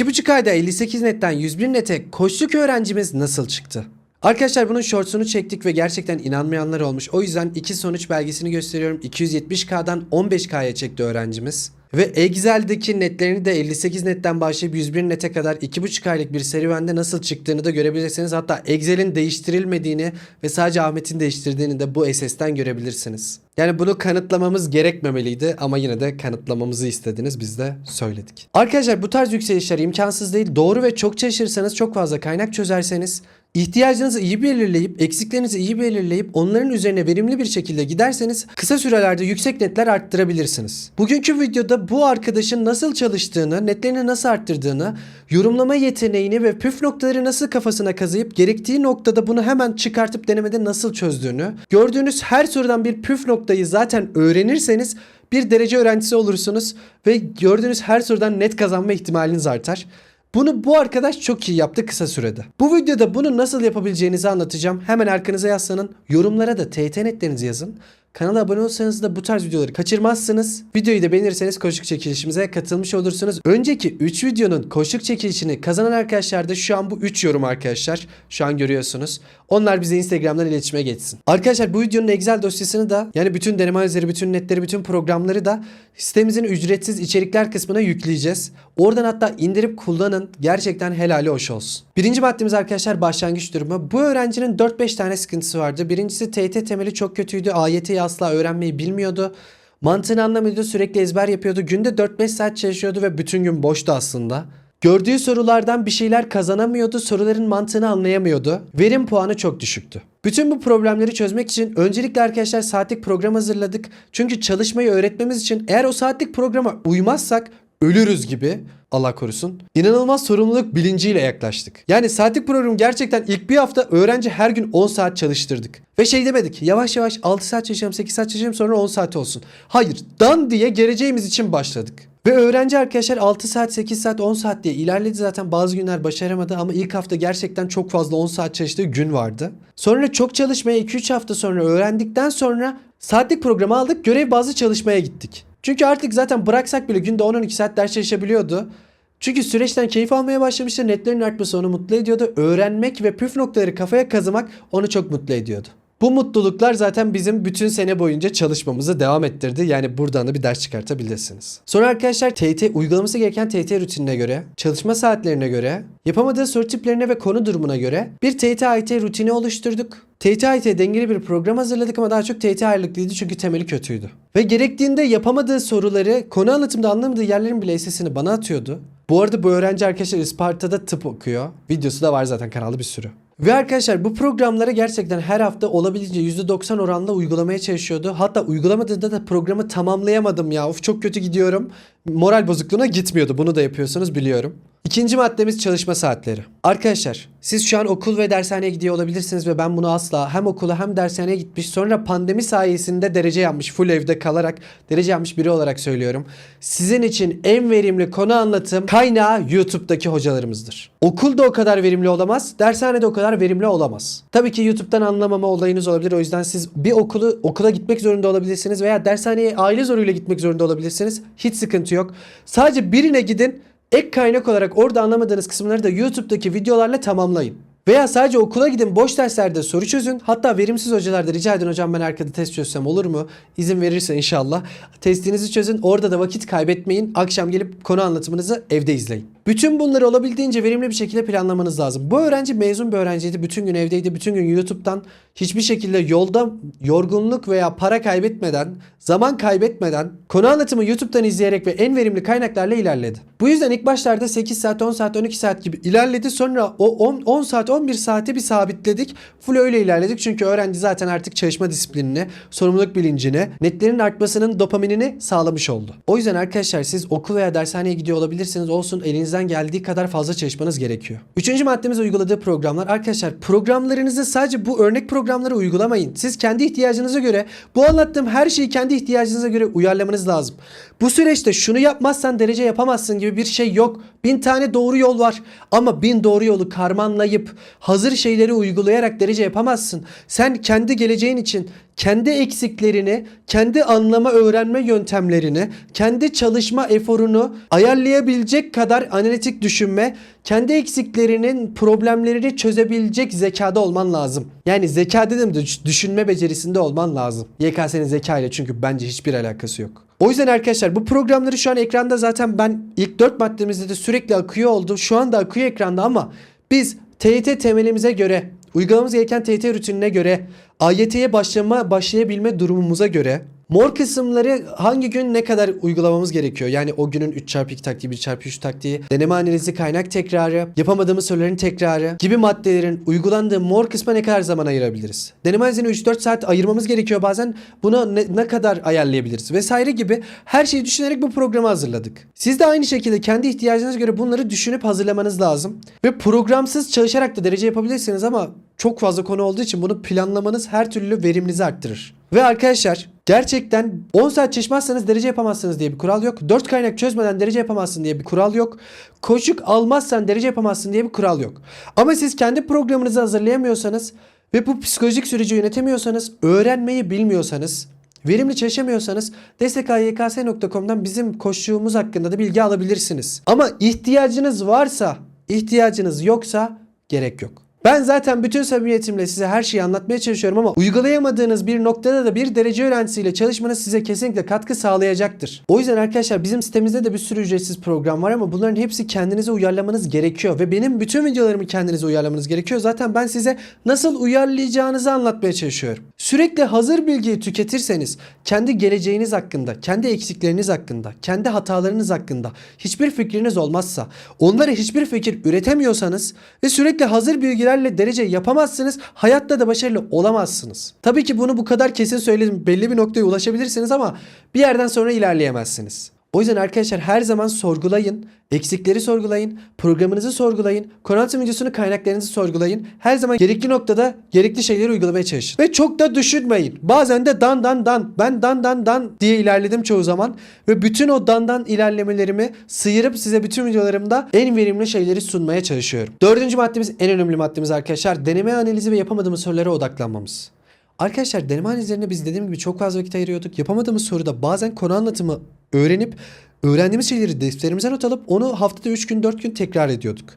2,5 ayda 58 netten 101 nete koçluk öğrencimiz nasıl çıktı? Arkadaşlar bunun shortsunu çektik ve gerçekten inanmayanlar olmuş. O yüzden iki sonuç belgesini gösteriyorum. 270K'dan 15K'ya çekti öğrencimiz. Ve Excel'deki netlerini de 58 netten başlayıp 101 nete kadar 2,5 aylık bir serüvende nasıl çıktığını da görebilirsiniz. Hatta Excel'in değiştirilmediğini ve sadece Ahmet'in değiştirdiğini de bu SS'ten görebilirsiniz. Yani bunu kanıtlamamız gerekmemeliydi ama yine de kanıtlamamızı istediniz biz de söyledik. Arkadaşlar bu tarz yükselişler imkansız değil. Doğru ve çok çalışırsanız çok fazla kaynak çözerseniz İhtiyacınızı iyi belirleyip, eksiklerinizi iyi belirleyip onların üzerine verimli bir şekilde giderseniz kısa sürelerde yüksek netler arttırabilirsiniz. Bugünkü videoda bu arkadaşın nasıl çalıştığını, netlerini nasıl arttırdığını, yorumlama yeteneğini ve püf noktaları nasıl kafasına kazıyıp gerektiği noktada bunu hemen çıkartıp denemede nasıl çözdüğünü, gördüğünüz her sorudan bir püf noktayı zaten öğrenirseniz bir derece öğrencisi olursunuz ve gördüğünüz her sorudan net kazanma ihtimaliniz artar. Bunu bu arkadaş çok iyi yaptı kısa sürede. Bu videoda bunu nasıl yapabileceğinizi anlatacağım. Hemen arkanıza yaslanın. Yorumlara da TYT netlerinizi yazın. Kanala abone olsanız da bu tarz videoları kaçırmazsınız. Videoyu da beğenirseniz koşuk çekilişimize katılmış olursunuz. Önceki 3 videonun koşuk çekilişini kazanan arkadaşlar da şu an bu 3 yorum arkadaşlar. Şu an görüyorsunuz. Onlar bize Instagram'dan iletişime geçsin. Arkadaşlar bu videonun Excel dosyasını da yani bütün deneme analizleri, bütün netleri, bütün programları da sitemizin ücretsiz içerikler kısmına yükleyeceğiz. Oradan hatta indirip kullanın. Gerçekten helali hoş olsun. Birinci maddemiz arkadaşlar başlangıç durumu. Bu öğrencinin 4-5 tane sıkıntısı vardı. Birincisi TYT temeli çok kötüydü. AYT'yi asla öğrenmeyi bilmiyordu. Mantığını anlamıyordu. Sürekli ezber yapıyordu. Günde 4-5 saat çalışıyordu ve bütün gün boştu aslında. Gördüğü sorulardan bir şeyler kazanamıyordu. Soruların mantığını anlayamıyordu. Verim puanı çok düşüktü. Bütün bu problemleri çözmek için öncelikle arkadaşlar saatlik program hazırladık. Çünkü çalışmayı öğretmemiz için eğer o saatlik programa uymazsak ölürüz gibi Allah korusun. İnanılmaz sorumluluk bilinciyle yaklaştık. Yani saatlik program gerçekten ilk bir hafta öğrenci her gün 10 saat çalıştırdık. Ve şey demedik yavaş yavaş 6 saat çalışacağım 8 saat çalışacağım sonra 10 saat olsun. Hayır dan diye geleceğimiz için başladık. Ve öğrenci arkadaşlar 6 saat, 8 saat, 10 saat diye ilerledi zaten bazı günler başaramadı ama ilk hafta gerçekten çok fazla 10 saat çalıştığı gün vardı. Sonra çok çalışmaya 2-3 hafta sonra öğrendikten sonra saatlik programı aldık görev bazlı çalışmaya gittik. Çünkü artık zaten bıraksak bile günde 10-12 saat ders çalışabiliyordu. Çünkü süreçten keyif almaya başlamıştı. Netlerin artması onu mutlu ediyordu. Öğrenmek ve püf noktaları kafaya kazımak onu çok mutlu ediyordu. Bu mutluluklar zaten bizim bütün sene boyunca çalışmamızı devam ettirdi. Yani buradan da bir ders çıkartabilirsiniz. Sonra arkadaşlar TYT uygulaması gereken TYT rutinine göre, çalışma saatlerine göre, yapamadığı soru tiplerine ve konu durumuna göre bir TYT AYT rutini oluşturduk. TYT AYT dengeli bir program hazırladık ama daha çok TYT ağırlıklıydı çünkü temeli kötüydü. Ve gerektiğinde yapamadığı soruları konu anlatımda anlamadığı yerlerin bile sesini bana atıyordu. Bu arada bu öğrenci arkadaşlar Isparta'da tıp okuyor. Videosu da var zaten kanalda bir sürü. Ve arkadaşlar bu programları gerçekten her hafta olabildiğince %90 oranla uygulamaya çalışıyordu. Hatta uygulamadığında da programı tamamlayamadım ya. Of çok kötü gidiyorum. Moral bozukluğuna gitmiyordu. Bunu da yapıyorsunuz biliyorum. İkinci maddemiz çalışma saatleri. Arkadaşlar siz şu an okul ve dershaneye gidiyor olabilirsiniz ve ben bunu asla hem okula hem dershaneye gitmiş sonra pandemi sayesinde derece yapmış full evde kalarak derece yapmış biri olarak söylüyorum. Sizin için en verimli konu anlatım kaynağı YouTube'daki hocalarımızdır. Okulda o kadar verimli olamaz, dershanede o kadar verimli olamaz. Tabii ki YouTube'dan anlamama olayınız olabilir. O yüzden siz bir okulu okula gitmek zorunda olabilirsiniz veya dershaneye aile zoruyla gitmek zorunda olabilirsiniz. Hiç sıkıntı yok. Sadece birine gidin Ek kaynak olarak orada anlamadığınız kısımları da YouTube'daki videolarla tamamlayın. Veya sadece okula gidin boş derslerde soru çözün. Hatta verimsiz hocalarda rica edin hocam ben arkada test çözsem olur mu? İzin verirse inşallah. Testinizi çözün. Orada da vakit kaybetmeyin. Akşam gelip konu anlatımınızı evde izleyin. Bütün bunları olabildiğince verimli bir şekilde planlamanız lazım. Bu öğrenci mezun bir öğrenciydi. Bütün gün evdeydi. Bütün gün YouTube'dan hiçbir şekilde yolda yorgunluk veya para kaybetmeden, zaman kaybetmeden konu anlatımı YouTube'dan izleyerek ve en verimli kaynaklarla ilerledi. Bu yüzden ilk başlarda 8 saat, 10 saat, 12 saat gibi ilerledi. Sonra o 10, 10 saat, 11 saati bir sabitledik. Full öyle ilerledik. Çünkü öğrenci zaten artık çalışma disiplinini, sorumluluk bilincini, netlerin artmasının dopaminini sağlamış oldu. O yüzden arkadaşlar siz okul veya dershaneye gidiyor olabilirsiniz. Olsun elinizden geldiği kadar fazla çalışmanız gerekiyor. Üçüncü maddemiz uyguladığı programlar. Arkadaşlar programlarınızı sadece bu örnek programları uygulamayın. Siz kendi ihtiyacınıza göre bu anlattığım her şeyi kendi ihtiyacınıza göre uyarlamanız lazım. Bu süreçte şunu yapmazsan derece yapamazsın gibi bir şey yok. Bin tane doğru yol var ama bin doğru yolu karmanlayıp hazır şeyleri uygulayarak derece yapamazsın. Sen kendi geleceğin için kendi eksiklerini, kendi anlama öğrenme yöntemlerini, kendi çalışma eforunu ayarlayabilecek kadar analitik düşünme, kendi eksiklerinin problemlerini çözebilecek zekada olman lazım. Yani zeka dedim de düş- düşünme becerisinde olman lazım. YKS'nin zeka ile çünkü bence hiçbir alakası yok. O yüzden arkadaşlar bu programları şu an ekranda zaten ben ilk 4 maddemizde de sürekli akıyor oldu. Şu anda akıyor ekranda ama biz TYT temelimize göre, uygulamamız gereken TYT rutinine göre, AYT'ye başlama başlayabilme durumumuza göre mor kısımları hangi gün ne kadar uygulamamız gerekiyor? Yani o günün 3x2 taktiği, 1x3 taktiği, deneme analizi, kaynak tekrarı, yapamadığımız soruların tekrarı gibi maddelerin uygulandığı mor kısma ne kadar zaman ayırabiliriz? Deneme analizini 3-4 saat ayırmamız gerekiyor bazen. Buna ne, ne kadar ayarlayabiliriz? Vesaire gibi her şeyi düşünerek bu programı hazırladık. Siz de aynı şekilde kendi ihtiyacınıza göre bunları düşünüp hazırlamanız lazım. Ve programsız çalışarak da derece yapabilirsiniz ama çok fazla konu olduğu için bunu planlamanız her türlü veriminizi arttırır. Ve arkadaşlar gerçekten 10 saat çalışmazsanız derece yapamazsınız diye bir kural yok. 4 kaynak çözmeden derece yapamazsın diye bir kural yok. Koşuk almazsan derece yapamazsın diye bir kural yok. Ama siz kendi programınızı hazırlayamıyorsanız ve bu psikolojik süreci yönetemiyorsanız, öğrenmeyi bilmiyorsanız, verimli çalışamıyorsanız destekyks.com'dan bizim koşuğumuz hakkında da bilgi alabilirsiniz. Ama ihtiyacınız varsa, ihtiyacınız yoksa gerek yok. Ben zaten bütün samimiyetimle size her şeyi anlatmaya çalışıyorum ama uygulayamadığınız bir noktada da bir derece öğrencisiyle çalışmanız size kesinlikle katkı sağlayacaktır. O yüzden arkadaşlar bizim sitemizde de bir sürü ücretsiz program var ama bunların hepsi kendinize uyarlamanız gerekiyor ve benim bütün videolarımı kendinize uyarlamanız gerekiyor. Zaten ben size nasıl uyarlayacağınızı anlatmaya çalışıyorum. Sürekli hazır bilgiyi tüketirseniz kendi geleceğiniz hakkında, kendi eksikleriniz hakkında, kendi hatalarınız hakkında hiçbir fikriniz olmazsa, onlara hiçbir fikir üretemiyorsanız ve sürekli hazır bilgilerle derece yapamazsınız, hayatta da başarılı olamazsınız. Tabii ki bunu bu kadar kesin söyledim. Belli bir noktaya ulaşabilirsiniz ama bir yerden sonra ilerleyemezsiniz. O yüzden arkadaşlar her zaman sorgulayın, eksikleri sorgulayın, programınızı sorgulayın, Konantum videosunu kaynaklarınızı sorgulayın. Her zaman gerekli noktada gerekli şeyleri uygulamaya çalışın. Ve çok da düşünmeyin. Bazen de dan dan dan, ben dan dan dan diye ilerledim çoğu zaman. Ve bütün o dan dan ilerlemelerimi sıyırıp size bütün videolarımda en verimli şeyleri sunmaya çalışıyorum. Dördüncü maddemiz en önemli maddemiz arkadaşlar. Deneme analizi ve yapamadığımız sorulara odaklanmamız. Arkadaşlar deneme analizlerine biz dediğim gibi çok fazla vakit ayırıyorduk. Yapamadığımız soruda bazen konu anlatımı öğrenip öğrendiğimiz şeyleri defterimize not alıp onu haftada 3 gün 4 gün tekrar ediyorduk.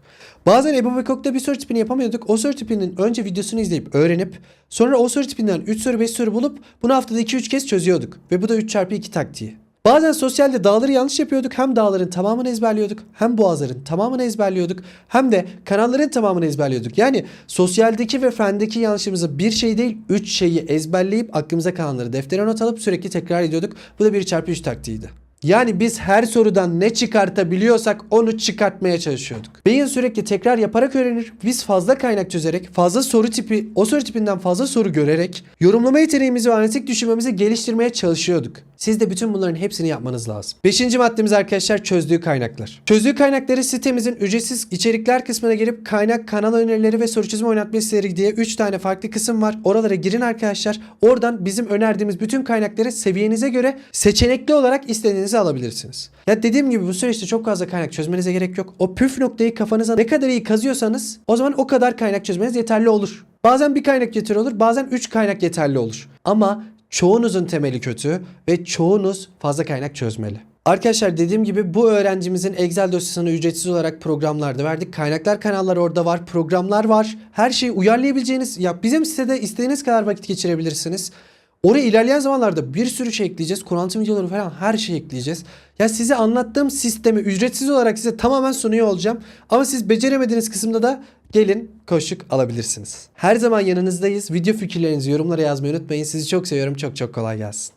Bazen Ebu Bekok'ta bir soru tipini yapamıyorduk. O soru tipinin önce videosunu izleyip öğrenip sonra o soru tipinden 3 soru 5 soru bulup bunu haftada 2-3 kez çözüyorduk. Ve bu da 3 çarpı 2 taktiği. Bazen sosyalde dağları yanlış yapıyorduk. Hem dağların tamamını ezberliyorduk. Hem boğazların tamamını ezberliyorduk. Hem de kanalların tamamını ezberliyorduk. Yani sosyaldeki ve fendeki yanlışımızı bir şey değil 3 şeyi ezberleyip aklımıza kalanları deftere not alıp sürekli tekrar ediyorduk. Bu da 1 çarpı 3 taktiğiydi. Yani biz her sorudan ne çıkartabiliyorsak onu çıkartmaya çalışıyorduk. Beyin sürekli tekrar yaparak öğrenir. Biz fazla kaynak çözerek, fazla soru tipi, o soru tipinden fazla soru görerek yorumlama yeteneğimizi ve analitik düşünmemizi geliştirmeye çalışıyorduk. Siz de bütün bunların hepsini yapmanız lazım. Beşinci maddemiz arkadaşlar çözdüğü kaynaklar. Çözdüğü kaynakları sitemizin ücretsiz içerikler kısmına girip kaynak, kanal önerileri ve soru çözümü oynatma isteleri diye 3 tane farklı kısım var. Oralara girin arkadaşlar. Oradan bizim önerdiğimiz bütün kaynakları seviyenize göre seçenekli olarak istediğinizi alabilirsiniz. Ya dediğim gibi bu süreçte çok fazla kaynak çözmenize gerek yok. O püf noktayı kafanıza ne kadar iyi kazıyorsanız o zaman o kadar kaynak çözmeniz yeterli olur. Bazen bir kaynak yeterli olur, bazen 3 kaynak yeterli olur. Ama çoğunuzun temeli kötü ve çoğunuz fazla kaynak çözmeli. Arkadaşlar dediğim gibi bu öğrencimizin Excel dosyasını ücretsiz olarak programlarda verdik. Kaynaklar kanallar orada var, programlar var. Her şeyi uyarlayabileceğiniz, ya bizim sitede istediğiniz kadar vakit geçirebilirsiniz. Oraya ilerleyen zamanlarda bir sürü şey ekleyeceğiz. Kurantım videoları falan her şey ekleyeceğiz. Ya size anlattığım sistemi ücretsiz olarak size tamamen sunuyor olacağım. Ama siz beceremediğiniz kısımda da gelin koşuk alabilirsiniz. Her zaman yanınızdayız. Video fikirlerinizi yorumlara yazmayı unutmayın. Sizi çok seviyorum. Çok çok kolay gelsin.